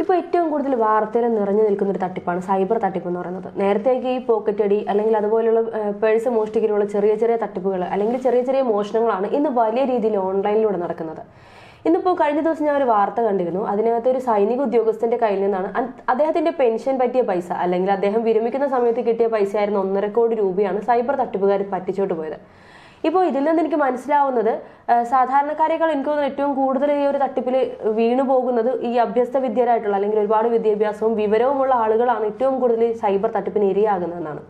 ഇപ്പോൾ ഏറ്റവും കൂടുതൽ വാർത്തയിൽ നിറഞ്ഞു നിൽക്കുന്ന ഒരു തട്ടിപ്പാണ് സൈബർ തട്ടിപ്പ് എന്ന് പറയുന്നത്. നേരത്തേക്ക് ഈ പോക്കറ്റ് അടി അല്ലെങ്കിൽ അതുപോലെയുള്ള പേഴ്സ് മോഷ്ടിക്കലുള്ള ചെറിയ ചെറിയ തട്ടിപ്പുകൾ അല്ലെങ്കിൽ ചെറിയ ചെറിയ മോഷണങ്ങളാണ് ഇന്ന് വലിയ രീതിയിൽ ഓൺലൈനിലൂടെ നടക്കുന്നത്. ഇന്നിപ്പോൾ കഴിഞ്ഞ ദിവസം ഞാൻ ഒരു വാർത്ത കണ്ടിരുന്നു. അതിനകത്ത് ഒരു സൈനിക ഉദ്യോഗസ്ഥന്റെ കയ്യിൽ നിന്നാണ് അദ്ദേഹത്തിന്റെ പെൻഷൻ പറ്റിയ പൈസ അല്ലെങ്കിൽ അദ്ദേഹം വിരമിക്കുന്ന സമയത്ത് കിട്ടിയ പൈസ ആയിരുന്നു ഒന്നര കോടി രൂപയാണ് സൈബർ തട്ടിപ്പുകാർ പറ്റിച്ചോട്ട് പോയത്. ഇപ്പോൾ ഇതിൽ നിന്ന് എനിക്ക് മനസ്സിലാവുന്നത് സാധാരണക്കാരെക്കാൾ എനിക്ക് തോന്നുന്നു ഏറ്റവും കൂടുതൽ ഈ ഒരു തട്ടിപ്പിൽ വീണു പോകുന്നത് ഈ അഭ്യസ്ത വിദ്യരായിട്ടുള്ള അല്ലെങ്കിൽ ഒരുപാട് വിദ്യാഭ്യാസവും വിവരവുമുള്ള ആളുകളാണ് ഏറ്റവും കൂടുതൽ സൈബർ തട്ടിപ്പിന് ഇരയാകുന്നതെന്നാണ്.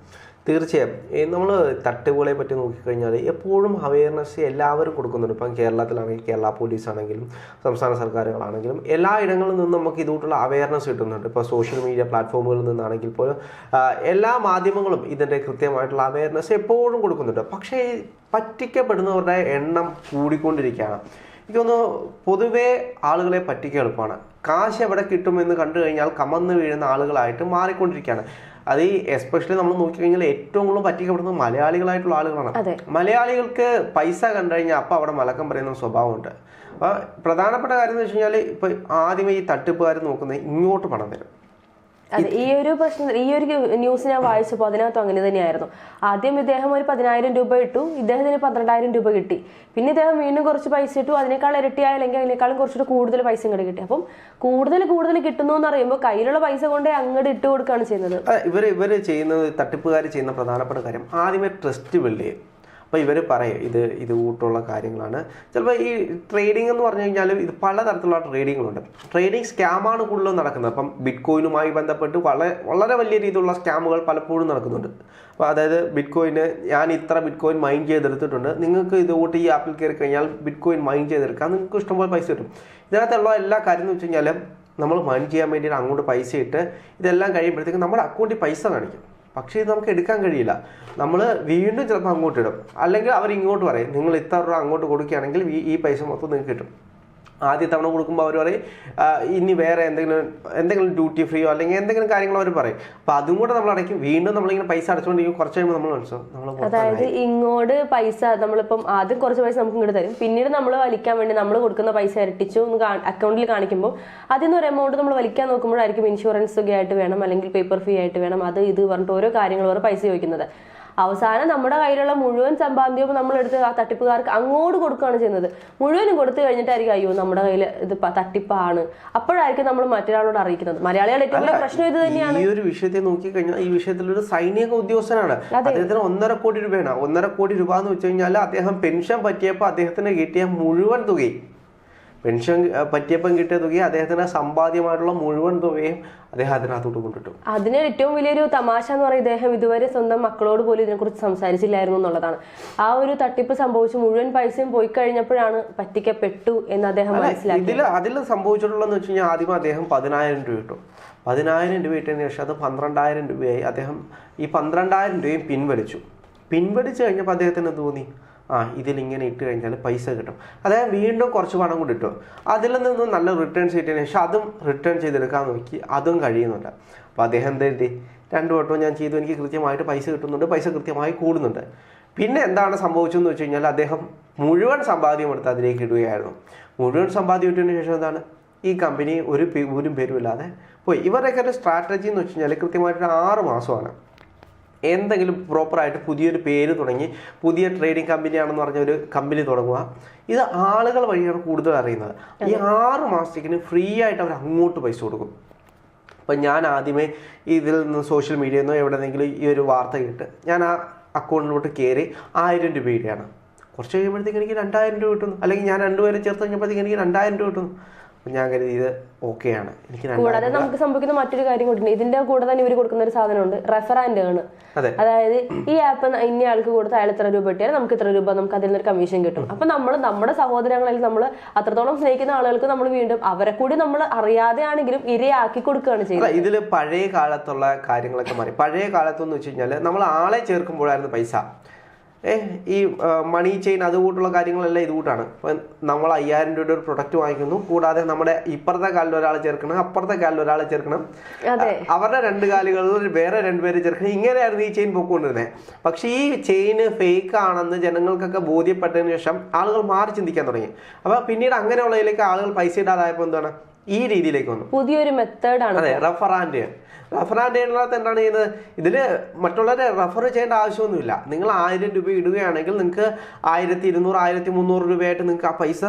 തീർച്ചയായും. നമ്മൾ തട്ടുകളെ പറ്റി നോക്കിക്കഴിഞ്ഞാൽ എപ്പോഴും അവയർനെസ് എല്ലാവരും കൊടുക്കുന്നുണ്ട്. ഇപ്പം കേരളത്തിലാണെങ്കിൽ കേരള പോലീസ് ആണെങ്കിലും സംസ്ഥാന സർക്കാരുകളാണെങ്കിലും എല്ലാ ഇടങ്ങളിൽ നിന്നും നമുക്ക് ഇതുകൊണ്ടുള്ള അവയർനെസ് കിട്ടുന്നുണ്ട്. ഇപ്പോൾ സോഷ്യൽ മീഡിയ പ്ലാറ്റ്ഫോമുകളിൽ നിന്നാണെങ്കിൽ പോലും എല്ലാ മാധ്യമങ്ങളും ഇതിന്റെ കൃത്യമായിട്ടുള്ള അവയർനെസ് എപ്പോഴും കൊടുക്കുന്നുണ്ട്. പക്ഷേ പറ്റിക്കപ്പെടുന്നവരുടെ എണ്ണം കൂടിക്കൊണ്ടിരിക്കുകയാണ്. എനിക്കൊന്ന് പൊതുവേ ആളുകളെ പറ്റിക്കുക എളുപ്പമാണ്. കാശ് എവിടെ കിട്ടുമെന്ന് കണ്ടു കഴിഞ്ഞാൽ കമന്ന് വീഴുന്ന ആളുകളായിട്ട് മാറിക്കൊണ്ടിരിക്കുകയാണ്. അത് ഈ എസ്പെഷ്യലി നമ്മൾ നോക്കിക്കഴിഞ്ഞാൽ ഏറ്റവും കൂടുതൽ പറ്റിക്കപ്പെടുന്നത് മലയാളികളായിട്ടുള്ള ആളുകളാണ്. മലയാളികൾക്ക് പൈസ കണ്ടു കഴിഞ്ഞാൽ അപ്പം അവിടെ മലക്കം പറയുന്ന സ്വഭാവമുണ്ട്. അപ്പോൾ പ്രധാനപ്പെട്ട കാര്യം എന്ന് വെച്ച് കഴിഞ്ഞാൽ ഇപ്പം ആദ്യമേ ഈ തട്ടിപ്പുകാർ നോക്കുന്നത് ഇങ്ങോട്ട് പണം തരും. അതെ ഈ ഒരു പ്രശ്നം ഈ ഒരു ന്യൂസ് ഞാൻ വായിച്ചപ്പോൾ അതിനകത്തും അങ്ങനെ തന്നെയായിരുന്നു. ആദ്യം ഇദ്ദേഹം ഒരു പതിനായിരം രൂപ ഇട്ടു ഇദ്ദേഹത്തിന് പന്ത്രണ്ടായിരം രൂപ കിട്ടി. പിന്നെ ഇദ്ദേഹം വീണ്ടും കുറച്ച് പൈസ ഇട്ടു അതിനേക്കാൾ ഇരട്ടിയായ അല്ലെങ്കിൽ അതിനേക്കാളും കുറച്ചുകൂടി കൂടുതൽ പൈസ ഇങ്ങോട്ട് കിട്ടി. അപ്പം കൂടുതൽ കൂടുതൽ കിട്ടുന്നു എന്ന് പറയുമ്പോൾ കയ്യിലുള്ള പൈസ കൊണ്ടേ അങ്ങോട്ട് ഇട്ട് കൊടുക്കുകയാണ് ചെയ്യുന്നത്. ഇവർ ഇവർ ചെയ്യുന്നത് തട്ടിപ്പുകാർ ചെയ്യുന്ന പ്രധാനപ്പെട്ട കാര്യം ആദ്യമേ ട്രസ്റ്റ് ബിൽഡ് ചെയ്യും. അപ്പോൾ ഇവർ പറയും ഇത് ഇത് കൂട്ടുള്ള കാര്യങ്ങളാണ്. ചിലപ്പോൾ ഈ ട്രേഡിംഗ് എന്ന് പറഞ്ഞു കഴിഞ്ഞാൽ ഇത് പലതരത്തിലുള്ള ട്രേഡിങ്ങുകളുണ്ട് ട്രേഡിംഗ് സ്കാമാണ് കൂടുതലും നടക്കുന്നത്. അപ്പം ബിറ്റ് കോയിനുമായി ബന്ധപ്പെട്ട് വളരെ വളരെ വലിയ രീതിയിലുള്ള സ്കാമുകൾ പലപ്പോഴും നടക്കുന്നുണ്ട്. അപ്പോൾ അതായത് ബിറ്റ് കോയിന് ഞാൻ ഇത്ര ബിറ്റ് കോയിൻ മൈൻ ചെയ്തെടുത്തിട്ടുണ്ട്. നിങ്ങൾക്ക് ഇത് ഈ ആപ്പിൽ കയറി കഴിഞ്ഞാൽ ബിറ്റ് കോയിൻ മൈൻ ചെയ്തെടുക്കാം. നിങ്ങൾക്ക് ഇഷ്ടംപോലെ പൈസ കിട്ടും. ഇതിനകത്തുള്ള എല്ലാ കാര്യം എന്ന് വെച്ച് കഴിഞ്ഞാൽ നമ്മൾ മൈൻ ചെയ്യാൻ വേണ്ടിയിട്ട് അങ്ങോട്ട് പൈസ ഇട്ട് ഇതെല്ലാം കഴിയുമ്പോഴത്തേക്കും നമ്മുടെ അക്കൗണ്ടിൽ പൈസ കാണിക്കും. പക്ഷേ ഇത് നമുക്ക് എടുക്കാൻ കഴിയില്ല. നമ്മൾ വീണ്ടും ചിലപ്പോൾ അങ്ങോട്ട് ഇടും. അല്ലെങ്കിൽ അവർ ഇങ്ങോട്ട് പറയും നിങ്ങൾ ഇത്ര രൂപ അങ്ങോട്ട് കൊടുക്കുകയാണെങ്കിൽ ഈ- പൈസ മൊത്തം നിങ്ങൾക്ക് കിട്ടും. ആദ്യ തവണ കൊടുക്കുമ്പോൾ അവർ പറയും ഇനി വേറെ എന്തെങ്കിലും എന്തെങ്കിലും ഡ്യൂട്ടി ഫ്രീയോ അല്ലെങ്കിൽ എന്തെങ്കിലും കാര്യങ്ങൾ അവർ പറയും. അപ്പൊ അതും കൂടെ നമ്മൾ അടയ്ക്കും. വീണ്ടും നമ്മളിങ്ങനെ പൈസ അടച്ചുകൊണ്ടിരിക്കും കുറച്ച് കഴിയുമ്പോൾ നമ്മൾ മനസ്സിലാവും അതായത് ഇങ്ങോട്ട് പൈസ നമ്മളിപ്പം ആദ്യം കുറച്ച് പൈസ നമുക്ക് ഇങ്ങോട്ട് തരും. പിന്നീട് നമ്മൾ വലിക്കാൻ വേണ്ടി നമ്മൾ കൊടുക്കുന്ന പൈസ ഇരട്ടിച്ചു അക്കൗണ്ടിൽ കാണിക്കുമ്പോൾ അതിൽ നിന്ന് ഒരു എമൗണ്ട് നമ്മൾ വലിക്കാൻ നോക്കുമ്പോഴായിരിക്കും ഇൻഷുറൻസ് ഒക്കെ ആയിട്ട് വേണം അല്ലെങ്കിൽ പേപ്പർ ഫീ ആയിട്ട് വേണം. അത് ഇത് പറഞ്ഞിട്ട് ഓരോ കാര്യങ്ങൾ ഓരോ പൈസ ചോദിക്കുന്നത്. അവസാനം നമ്മുടെ കയ്യിലുള്ള മുഴുവൻ സമ്പാദ്യവും നമ്മൾ എടുത്ത് ആ തട്ടിപ്പുകാർക്ക് അങ്ങോട്ട് കൊടുക്കുകയാണ് ചെയ്യുന്നത്. മുഴുവനും കൊടുത്തു കഴിഞ്ഞിട്ടായിരിക്കും അയ്യോ നമ്മുടെ കയ്യിൽ ഇത് തട്ടിപ്പാണ്. അപ്പോഴായിരിക്കും നമ്മൾ മറ്റൊരാളോട് അറിയിക്കുന്നത്. മലയാളികളുടെ ഏറ്റവും വലിയ പ്രശ്നം ഇത് തന്നെയാണ്. ഈ ഒരു വിഷയത്തെ നോക്കിക്കഴിഞ്ഞാൽ ഈ വിഷയത്തിൽ ഒരു സൈനിക ഉദ്യോഗസ്ഥനാണ്. അദ്ദേഹത്തിന് ഒന്നര കോടി രൂപയാണ്. ഒന്നര കോടി രൂപ എന്ന് വെച്ച് കഴിഞ്ഞാൽ അദ്ദേഹം പെൻഷൻ പറ്റിയപ്പോൾ അദ്ദേഹത്തിന് കിട്ടിയ മുഴുവൻ തുകയും. പെൻഷൻ പറ്റിയപ്പം കിട്ടിയ തുകയും അദ്ദേഹത്തിന് സമ്പാദ്യമായിട്ടുള്ള മുഴുവൻ തുകയും അദ്ദേഹം അതിനകത്തോട്ട് കൊണ്ടിട്ടു. അതിന് ഏറ്റവും വലിയൊരു തമാശ എന്ന് പറയുന്നത് ഇദ്ദേഹം ഇതുവരെ സ്വന്തം മക്കളോട് പോലും ഇതിനെക്കുറിച്ച് സംസാരിച്ചില്ലായിരുന്നു എന്നുള്ളതാണ്. ആ ഒരു തട്ടിപ്പ് സംഭവിച്ച് മുഴുവൻ പൈസയും പോയി കഴിഞ്ഞപ്പോഴാണ് പറ്റിക്കപ്പെട്ടു എന്ന് അദ്ദേഹം മനസ്സിലാക്കി. ഇതിൽ അതിൽ സംഭവിച്ചിട്ടുള്ളതെന്ന് വെച്ച് കഴിഞ്ഞാൽ ആദ്യം അദ്ദേഹം പതിനായിരം രൂപ കിട്ടും പതിനായിരം രൂപ കിട്ടിയതിന് ശേഷം അത് പന്ത്രണ്ടായിരം രൂപയായി അദ്ദേഹം ഈ പന്ത്രണ്ടായിരം രൂപയും പിൻവലിച്ചു. പിൻവലിച്ചു കഴിഞ്ഞപ്പോൾ അദ്ദേഹത്തിന് തോന്നി? ആ ഇതിൽ ഇങ്ങനെ ഇട്ട് കഴിഞ്ഞാൽ പൈസ കിട്ടും. അതായത് വീണ്ടും കുറച്ച് പണം കൂടി ഇട്ടു. അതിൽ നിന്ന് നല്ല റിട്ടേൺസ് കിട്ടിയതിന് ശേഷം അതും റിട്ടേൺ ചെയ്തെടുക്കാൻ നോക്കി. അതും കഴിയുന്നുണ്ട്. അപ്പോൾ അദ്ദേഹം എന്ത് എഴുതി? രണ്ട് വട്ടവും ഞാൻ ചെയ്തു. എനിക്ക് കൃത്യമായിട്ട് പൈസ കിട്ടുന്നുണ്ട്. പൈസ കൃത്യമായി കൂടുന്നുണ്ട്. പിന്നെ എന്താണ് സംഭവിച്ചതെന്ന് വെച്ച് കഴിഞ്ഞാൽ അദ്ദേഹം മുഴുവൻ സമ്പാദ്യം എടുത്ത് അതിലേക്ക് ഇടുകയായിരുന്നു. മുഴുവൻ സമ്പാദ്യം ഇട്ടതിന് ശേഷം എന്താണ്? ഈ കമ്പനി ഒരു ഒരു പേരുമില്ലാതെ പോയി. ഇവരുടെയൊക്കെ ഒരു സ്ട്രാറ്റജി എന്ന് വെച്ച് കഴിഞ്ഞാൽ കൃത്യമായിട്ട് ആറ് മാസമാണ്. എന്തെങ്കിലും പ്രോപ്പറായിട്ട് പുതിയൊരു പേര് തുടങ്ങി പുതിയ ട്രേഡിംഗ് കമ്പനിയാണെന്ന് പറഞ്ഞ ഒരു കമ്പനി തുടങ്ങുക. ഇത് ആളുകൾ വഴിയാണ് കൂടുതൽ അറിയുന്നത്. ഈ ആറ് മാസത്തേക്കിന് ഫ്രീ ആയിട്ട് അവർ അങ്ങോട്ട് പൈസ കൊടുക്കും. അപ്പം ഞാൻ ആദ്യമേ ഇതിൽ നിന്ന് സോഷ്യൽ മീഡിയയിൽ നിന്നോ എവിടെന്നെങ്കിലും ഈ ഒരു വാർത്ത കേട്ട് ഞാൻ ആ അക്കൗണ്ടിലോട്ട് കയറി ആയിരം രൂപ ഇടുകയാണ് കുറച്ച് കഴിയുമ്പോഴത്തേക്ക് എനിക്ക് രണ്ടായിരം രൂപ കിട്ടുന്നു. അല്ലെങ്കിൽ ഞാൻ രണ്ടുപേരെ ചേർത്ത് കഴിഞ്ഞപ്പോഴത്തേക്ക് എനിക്ക് രണ്ടായിരം രൂപ കിട്ടുന്നു. ഞാൻ കരുതി ഇത് ഓക്കെയാണ് എനിക്ക് കൂടാതെ നമുക്ക് സംഭവിക്കുന്ന മറ്റൊരു കാര്യം കൊടുക്കുന്നത് ഇതിന്റെ കൂടെ തന്നെ ഇവർ കൊടുക്കുന്ന ഒരു സാധനമുണ്ട് റെഫർ ആൻഡ് ഏൺ അതായത് ഈ ആപ്പ് ഇന്ന ആൾക്ക് കൊടുത്ത് അയാൾ ഇത്ര രൂപ കിട്ടിയാൽ നമുക്ക് ഇത്ര രൂപ നമുക്ക് അതിൽ നിന്നൊരു കമ്മീഷൻ കിട്ടും. അപ്പൊ നമ്മൾ നമ്മുടെ സഹോദരങ്ങളിൽ നമ്മൾ അത്രത്തോളം സ്നേഹിക്കുന്ന ആളുകൾക്ക് നമ്മൾ വീണ്ടും അവരെ കൂടി നമ്മൾ അറിയാതെയാണെങ്കിലും ഇരയാക്കി കൊടുക്കുകയാണ് ചെയ്യുന്നത്. ഇതിൽ പഴയ കാലത്തുള്ള കാര്യങ്ങളൊക്കെ മാറി. പഴയ കാലത്തെന്ന് വെച്ച് കഴിഞ്ഞാൽ നമ്മൾ ആളെ ചേർക്കുമ്പോഴായിരുന്നു പൈസ. ഈ മണി ചെയിൻ അതുകൂട്ടുള്ള കാര്യങ്ങളെല്ലാം ഇതുകൂട്ടാണ് ഇപ്പം നമ്മൾ അയ്യായിരം രൂപയുടെ ഒരു പ്രൊഡക്റ്റ് വാങ്ങിക്കുന്നു. കൂടാതെ നമ്മുടെ ഇപ്പുറത്തെ കാലിൽ ഒരാൾ ചേർക്കണം അപ്പുറത്തെ കാലിൽ ഒരാൾ ചേർക്കണം. അവരുടെ രണ്ട് കാലുകളിൽ വേറെ രണ്ടുപേരെ ചേർക്കണം. ഇങ്ങനെയായിരുന്നു ഈ ചെയിൻ പൊക്കൊണ്ടിരുന്നത് പക്ഷേ ഈ ചെയിൻ ഫേക്ക് ആണെന്ന് ജനങ്ങൾക്കൊക്കെ ബോധ്യപ്പെട്ടതിന് ശേഷം ആളുകൾ മാറി ചിന്തിക്കാൻ തുടങ്ങി. അപ്പോൾ പിന്നീട് അങ്ങനെയുള്ളതിലേക്ക് ആളുകൾ പൈസ ഇടാതായപ്പോൾ എന്താണ്? ഈ രീതിയിലേക്ക് വന്നു. പുതിയൊരു മെത്തേഡാണ് അതെ റഫർ ആൻഡ് ചെയ്യുന്നത് എന്താണ് ചെയ്യുന്നത്? ഇതിൽ മറ്റുള്ളവരെ റഫർ ചെയ്യേണ്ട ആവശ്യമൊന്നുമില്ല. നിങ്ങൾ ആയിരം രൂപ ഇടുകയാണെങ്കിൽ നിങ്ങൾക്ക് ആയിരത്തി ഇരുന്നൂറ് ആയിരത്തി മുന്നൂറ് രൂപയായിട്ട് നിങ്ങൾക്ക് ആ പൈസ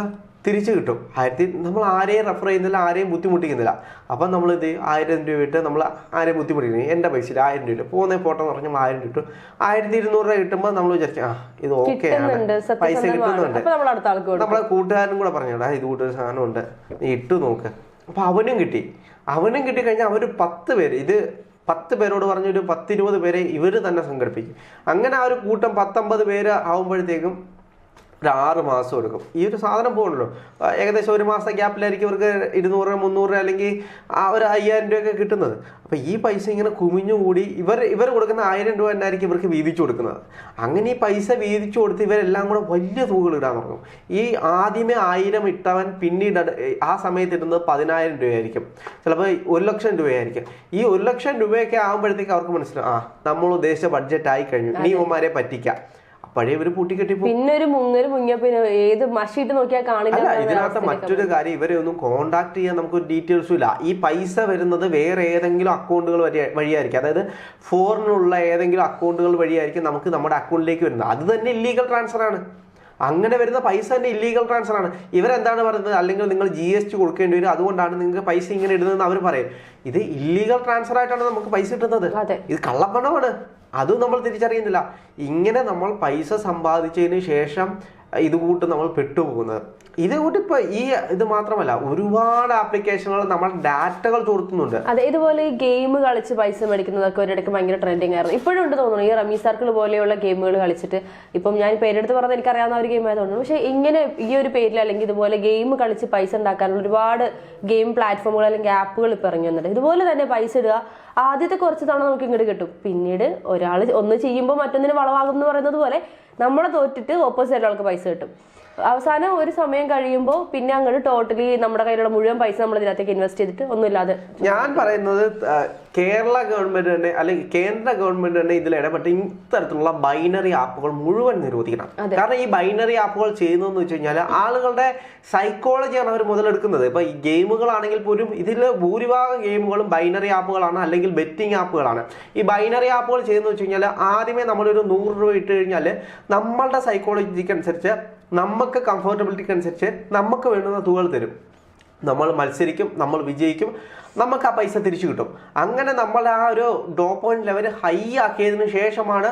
തിരിച്ചു കിട്ടും. ആയിരത്തി നമ്മൾ ആരെയും റഫർ ചെയ്യുന്നില്ല ആരെയും ബുദ്ധിമുട്ടിക്കുന്നില്ല. അപ്പം നമ്മൾ ഇത് ആയിരം രൂപ ഇട്ട് നമ്മൾ ആരെയും ബുദ്ധിമുട്ടിക്കുന്നു. എന്റെ പൈസയിൽ ആയിരം രൂപ ഇട്ട്. പോകുന്ന പോട്ടെന്ന് പറഞ്ഞാൽ ആയിരം രൂപ ഇട്ടു. ആയിരത്തി ഇരുന്നൂറ് രൂപ കിട്ടുമ്പോൾ നമ്മൾ വിചാരിക്കും ആ ഇത് ഓക്കെ ആണ്. പൈസ കിട്ടുന്നുണ്ട്. നമ്മളെ കൂട്ടുകാരനും കൂടെ പറഞ്ഞോടാ ഇത് കൂട്ടൊരു സാധനമുണ്ട്. നീ ഇട്ടു നോക്ക്. അപ്പൊ അവനും കിട്ടി. അവനും കിട്ടി കഴിഞ്ഞാൽ അവർ പത്ത് പേര് ഇത് പത്ത് പേരോട് പറഞ്ഞൊരു പത്തിരുപത് പേരെ ഇവർ തന്നെ സംഘടിപ്പിക്കും. അങ്ങനെ ആ ഒരു കൂട്ടം പത്തൊമ്പത് പേര് ആവുമ്പോഴത്തേക്കും ഒരു ആറ് മാസം എടുക്കും. ഈ ഒരു സാധനം പോകണല്ലോ ഏകദേശം ഒരു മാസം ഗ്യാപ്പിലായിരിക്കും ഇവർക്ക് ഇരുന്നൂറ് മുന്നൂറ് അല്ലെങ്കിൽ ആ ഒരു അയ്യായിരം രൂപയൊക്കെ കിട്ടുന്നത്. അപ്പോൾ ഈ പൈസ ഇങ്ങനെ കുമിഞ്ഞുകൂടി ഇവർ ഇവർ കൊടുക്കുന്ന ആയിരം രൂപ തന്നെയായിരിക്കും ഇവർക്ക് വീതിച്ചു കൊടുക്കുന്നത്. അങ്ങനെ ഈ പൈസ വീതിച്ചു കൊടുത്ത് ഇവരെല്ലാം കൂടെ വലിയ തുകകൾ ഇടാൻ തുടങ്ങും. ഈ ആദ്യമേ ആയിരം ഇട്ടവൻ പിന്നീട് ആ സമയത്ത് ഇടുന്നത് പതിനായിരം രൂപയായിരിക്കും. ചിലപ്പോൾ ഒരു ലക്ഷം രൂപയായിരിക്കും. ഈ ഒരു ലക്ഷം രൂപയൊക്കെ ആകുമ്പോഴത്തേക്ക് അവർക്ക് മനസ്സിലാവും ആ നമ്മൾ ഉദ്ദേശിച്ച ബഡ്ജറ്റ് ആയി കഴിഞ്ഞു. നീ ഇവന്മാരെ പറ്റിക്കാം. അപ്പോഴേ ഇവർ പൂട്ടിക്കെട്ടി പിന്നെ ഒരു മുങ്ങൽ മുങ്ങിയ പിന്നെ ഏത് മഷിയിട്ട് നോക്കിയാൽ കാണില്ല ഇതിനകത്ത് മറ്റൊരു കാര്യം ഇവരെ ഒന്നും കോണ്ടാക്ട് ചെയ്യാൻ നമുക്ക് ഡീറ്റെയിൽസും ഇല്ല. ഈ പൈസ വരുന്നത് വേറെ ഏതെങ്കിലും അക്കൗണ്ടുകൾ വഴി വഴിയായിരിക്കും. അതായത് ഫോറിനുള്ള ഏതെങ്കിലും അക്കൗണ്ടുകൾ വഴിയായിരിക്കും നമുക്ക് നമ്മുടെ അക്കൗണ്ടിലേക്ക് വരുന്നത്. അത് തന്നെ ഇല്ലീഗൽ ട്രാൻസ്ഫർ ആണ്. അങ്ങനെ വരുന്ന പൈസ തന്നെ ഇല്ലീഗൽ ട്രാൻസ്ഫർ ആണ്. ഇവരെന്താണ് പറയുന്നത്? അല്ലെങ്കിൽ നിങ്ങൾ ജി എസ് ടി കൊടുക്കേണ്ടി വരും. അതുകൊണ്ടാണ് നിങ്ങൾക്ക് പൈസ ഇങ്ങനെ ഇടുന്നതെന്ന് അവർ പറയും. ഇത് ഇല്ലീഗൽ ട്രാൻസ്ഫർ ആയിട്ടാണ് നമുക്ക് പൈസ കിട്ടുന്നത്. ഇത് കള്ളപ്പണമാണ്. അതും നമ്മൾ തിരിച്ചറിയുന്നില്ല. ഇങ്ങനെ നമ്മൾ പൈസ സമ്പാദിച്ചതിന് ശേഷം ഇത് കൂട്ട് നമ്മൾ പെട്ടുപോകുന്നത്. ഇത് കൂട്ടി ഇപ്പൊ ഈ ഇത് മാത്രമല്ല ഒരുപാട് ആപ്ലിക്കേഷനുകൾ നമ്മൾ ഡാറ്റകൾ ചോർത്തുന്നുണ്ട്. അതെ ഇതുപോലെ ഈ ഗെയിം കളിച്ച് പൈസ മേടിക്കുന്നതൊക്കെ ഒരിടയ്ക്ക് ഭയങ്കര ട്രെൻഡിങ് ആയിരുന്നു. ഇപ്പോഴും ഉണ്ട് തോന്നുന്നു ഈ റമി സർക്കിൾ പോലെയുള്ള ഗെയിമുകൾ കളിച്ചിട്ട്. ഇപ്പം ഞാൻ പേരെടുത്ത് പറഞ്ഞത് എനിക്കറിയാവുന്ന ഒരു ഗെയിം ആയതുകൊണ്ട്. പക്ഷേ ഇങ്ങനെ ഈ ഒരു പേരിൽ അല്ലെങ്കിൽ ഇതുപോലെ ഗെയിം കളിച്ച് പൈസ ഉണ്ടാക്കാനുള്ള ഒരുപാട് ഗെയിം പ്ലാറ്റ്ഫോമുകൾ അല്ലെങ്കിൽ ആപ്പുകൾ ഇപ്പം ഇറങ്ങി വന്നിട്ടുണ്ട്. ഇതുപോലെ തന്നെ പൈസ ഇടുക ആദ്യത്തെ കുറച്ച് തവണ നമുക്ക് ഇങ്ങോട്ട് കിട്ടും. പിന്നീട് ഒരാൾ ഒന്ന് ചെയ്യുമ്പോൾ മറ്റൊന്നിന് വളവാകും എന്ന് പറയുന്നത് പോലെ നമ്മളെ തോറ്റിട്ട് ഓപ്പോസിറ്റ് ആൾക്ക് പൈസ കിട്ടും. അവസാനം ഒരു സമയം കഴിയുമ്പോൾ പിന്നെ അങ്ങോട്ട് ടോട്ടലി നമ്മുടെ കയ്യിലുള്ള മുഴുവൻ പൈസ നമ്മൾ ഇതിനകത്തേക്ക് ഇൻവെസ്റ്റ് ചെയ്തിട്ട് ഒന്നുമില്ലാതെ ഞാൻ പറയുന്നത് കേരള ഗവൺമെന്റ് തന്നെ അല്ലെങ്കിൽ കേന്ദ്ര ഗവൺമെന്റ് തന്നെ ഇതിൽ ഇടപെട്ട് ഇത്തരത്തിലുള്ള ബൈനറി ആപ്പുകൾ മുഴുവൻ നിരോധിക്കണം. കാരണം ഈ ബൈനറി ആപ്പുകൾ ചെയ്യുന്നതെന്ന് വെച്ച് കഴിഞ്ഞാൽ ആളുകളുടെ സൈക്കോളജിയാണ് അവർ മുതലെടുക്കുന്നത്. ഇപ്പൊ ഈ ഗെയിമുകളാണെങ്കിൽ പോലും ഇതിൽ ഭൂരിഭാഗം ഗെയിമുകളും ബൈനറി ആപ്പുകളാണ് അല്ലെങ്കിൽ ബെറ്റിംഗ് ആപ്പുകളാണ്. ഈ ബൈനറി ആപ്പുകൾ ചെയ്യുന്നത് വെച്ച് കഴിഞ്ഞാൽ ആദ്യമേ നമ്മളൊരു നൂറ് രൂപ ഇട്ട് കഴിഞ്ഞാൽ നമ്മളുടെ സൈക്കോളജിക്ക് അനുസരിച്ച് നമുക്ക് കംഫർട്ടബിലിറ്റിക്ക് അനുസരിച്ച് നമുക്ക് വേണ്ടുന്ന തുകകൾ തരും. നമ്മൾ മത്സരിക്കും നമ്മൾ വിജയിക്കും നമുക്ക് ആ പൈസ തിരിച്ചു കിട്ടും. അങ്ങനെ നമ്മൾ ആ ഒരു ഡോപ്പോയിന്റ് ലെവൽ ഹൈ ആക്കിയതിന് ശേഷമാണ്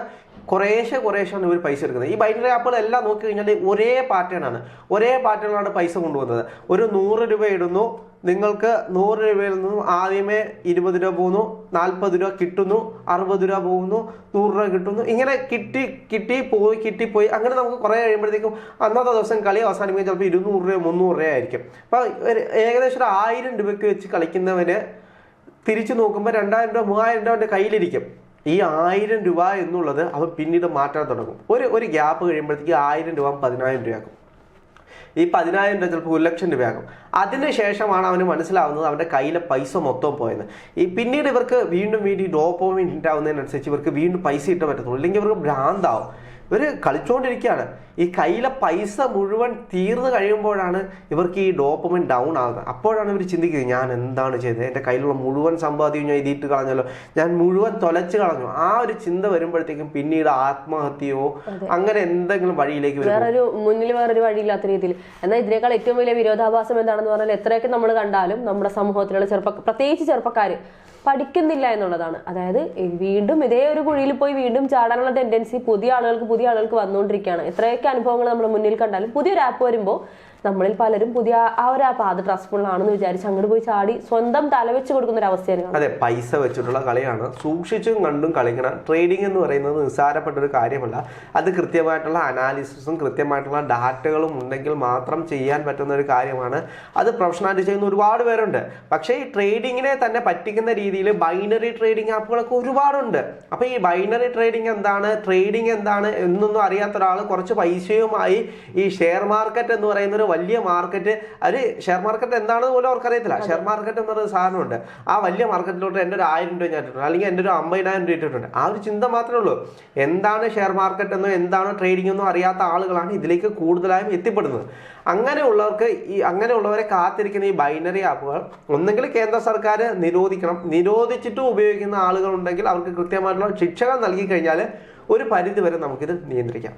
കുറേശ്ശെ കുറേശ്ശെയാണ് ഇവർ പൈസ എടുക്കുന്നത്. ഈ ബൈനറി ആപ്പുകളെല്ലാം നോക്കി കഴിഞ്ഞാൽ ഒരേ പാറ്റേൺ ആണ്. ഒരേ പാറ്റേണിലാണ് പൈസ കൊണ്ടുപോകുന്നത് ഒരു നൂറ് രൂപ ഇടുന്നു നിങ്ങൾക്ക് നൂറ് രൂപയിൽ നിന്നും ആദ്യമേ ഇരുപത് രൂപ പോകുന്നു നാൽപ്പത് രൂപ കിട്ടുന്നു അറുപത് രൂപ പോകുന്നു നൂറ് രൂപ കിട്ടുന്നു. ഇങ്ങനെ കിട്ടി കിട്ടി പോയി കിട്ടി പോയി. അങ്ങനെ നമുക്ക് കുറേ കഴിയുമ്പോഴത്തേക്കും അന്നത്തെ ദിവസം കളി അവസാനിപ്പിക്കാൻ ചിലപ്പോൾ ഇരുന്നൂറ് രൂപ മുന്നൂറ് രൂപ ആയിരിക്കും. അപ്പോൾ ഏകദേശം ഒരു ആയിരം രൂപയ്ക്ക് വെച്ച് കളിക്കുന്നവന് തിരിച്ചു നോക്കുമ്പോൾ രണ്ടായിരം രൂപ മൂവായിരം രൂപ അവന്റെ കയ്യിലിരിക്കും. ഈ ആയിരം രൂപ എന്നുള്ളത് അവൻ പിന്നീട് മാറ്റാൻ തുടങ്ങും. ഒരു ഒരു ഗ്യാപ്പ് കഴിയുമ്പോഴത്തേക്ക് ആയിരം രൂപ പതിനായിരം രൂപയാകും ഈ പതിനായിരം രൂപ ചിലപ്പോൾ ഒരു ലക്ഷം രൂപയാകും അതിനുശേഷമാണ് അവന് മനസ്സിലാവുന്നത് അവന്റെ കയ്യിലെ പൈസ മൊത്തം പോയത് ഈ പിന്നീട് ഇവർക്ക് വീണ്ടും വീണ്ടും ഡോപ്പോമിൻ ഹിറ്റ് ആവുന്നതിനനുസരിച്ച് ഇവർക്ക് വീണ്ടും പൈസ കിട്ടാൻ പറ്റത്തുള്ളൂ. ഇല്ലെങ്കിൽ ഇവർക്ക് ഭ്രാന്താവും. ഇവർ കളിച്ചുകൊണ്ടിരിക്കുകയാണ് ഈ കയ്യിലെ പൈസ മുഴുവൻ തീർന്നു കഴിയുമ്പോഴാണ് ഇവർക്ക് ഈ ഡോപ്പമിൻ ഡൗൺ ആകുന്നത് അപ്പോഴാണ് ഇവർ ചിന്തിക്കുന്നത് ഞാൻ എന്താണ് ചെയ്തത്? എന്റെ കയ്യിലുള്ള മുഴുവൻ സമ്പാദ്യവും ഞാൻ ഇതിട്ട് കളഞ്ഞല്ലോ. ഞാൻ മുഴുവൻ തൊലച്ച് കളഞ്ഞു. ആ ഒരു ചിന്ത വരുമ്പോഴത്തേക്കും പിന്നീട് ആത്മഹത്യയോ അങ്ങനെ എന്തെങ്കിലും വഴിയിലേക്ക് വേറൊരു മുന്നിൽ വേറൊരു വഴിയില്ലാത്ത രീതിയിൽ. എന്നാൽ ഇതിനേക്കാൾ ഏറ്റവും വലിയ വിരോധാഭാസം എന്താണെന്ന് പറഞ്ഞാൽ എത്രയൊക്കെ നമ്മൾ കണ്ടാലും നമ്മുടെ സമൂഹത്തിലുള്ള ചെറുപ്പ പ്രത്യേകിച്ച് ചെറുപ്പക്കാർ പഠിക്കുന്നില്ല എന്നുള്ളതാണ്. അതായത് വീണ്ടും ഇതേ ഒരു കുഴിയിൽ പോയി വീണ്ടും ചാടാനുള്ള ടെൻഡൻസി പുതിയ ആളുകൾക്ക് പുതിയ ആളുകൾക്ക് വന്നുകൊണ്ടിരിക്കുകയാണ്. എത്രയൊക്കെ അനുഭവങ്ങൾ നമ്മൾ മുന്നിൽ കണ്ടാലും പുതിയൊരു ആപ്പ് വരുമ്പോൾ നമ്മളിൽ പലരും പുതിയ ആ ഒരു ആ അത് ട്രസ്റ്റ്ഫുൾ ആണെന്ന് വിചാരിച്ച് അങ്ങോട്ട് പോയി ചാടി സ്വന്തം തല വെച്ച് കൊടുക്കുന്ന ഒരു അവസ്ഥയാണ് അതെ പൈസ വെച്ചിട്ടുള്ള കളിയാണ്. സൂക്ഷിച്ചും കണ്ടും കളിക്കണം. ട്രേഡിംഗ് എന്ന് പറയുന്നത് നിസ്സാരപ്പെട്ട ഒരു കാര്യമല്ല. അത് കൃത്യമായിട്ടുള്ള അനാലിസിസും കൃത്യമായിട്ടുള്ള ഡാറ്റകളും ഉണ്ടെങ്കിൽ മാത്രം ചെയ്യാൻ പറ്റുന്ന ഒരു കാര്യമാണ്. അത് പ്രൊഫഷണലായിട്ട് ചെയ്യുന്ന ഒരുപാട് പേരുണ്ട്. പക്ഷേ ഈ ട്രേഡിങ്ങിനെ തന്നെ പറ്റിക്കുന്ന രീതിയിൽ ബൈനറി ട്രേഡിംഗ് ആപ്പുകളൊക്കെ ഒരുപാടുണ്ട്. അപ്പോൾ ഈ ബൈനറി ട്രേഡിംഗ് എന്താണ് ട്രേഡിംഗ് എന്താണ് എന്നൊന്നും അറിയാത്ത ഒരാൾ കുറച്ച് പൈസയുമായി ഈ ഷെയർ മാർക്കറ്റ് എന്ന് പറയുന്ന ഒരു വലിയ മാർക്കറ്റ് അത് ഷെയർ മാർക്കറ്റ് എന്താണെന്ന് പോലും അവർക്കറിയത്തില്ല. ഷെയർ മാർക്കറ്റ് എന്ന് പറയുന്ന സാധനമുണ്ട്. ആ വലിയ മാർക്കറ്റിലോട്ട് എന്റെ ഒരു ആയിരം രൂപ ഞാൻ ഇട്ടിട്ടുണ്ട്. അല്ലെങ്കിൽ എന്റെ ഒരു അമ്പതിനായിരം രൂപ ഇട്ടിട്ടുണ്ട്. ആ ഒരു ചിന്ത മാത്രമേ ഉള്ളൂ. എന്താണ് ഷെയർ മാർക്കറ്റ് എന്നോ എന്താണ് ട്രേഡിംഗ് എന്നോ അറിയാത്ത ആളുകളാണ് ഇതിലേക്ക് കൂടുതലായും എത്തിപ്പെടുന്നത്. അങ്ങനെയുള്ളവർക്ക് ഈ അങ്ങനെയുള്ളവരെ കാത്തിരിക്കുന്ന ഈ ബൈനറി ആപ്പുകൾ ഒന്നെങ്കിൽ കേന്ദ്ര സർക്കാർ നിരോധിക്കണം. നിരോധിച്ചിട്ടും ഉപയോഗിക്കുന്ന ആളുകളുണ്ടെങ്കിൽ അവർക്ക് കൃത്യമായിട്ടുള്ള ശിക്ഷകൾ നൽകി കഴിഞ്ഞാൽ ഒരു പരിധി വരെ നമുക്കിത് നിയന്ത്രിക്കാം.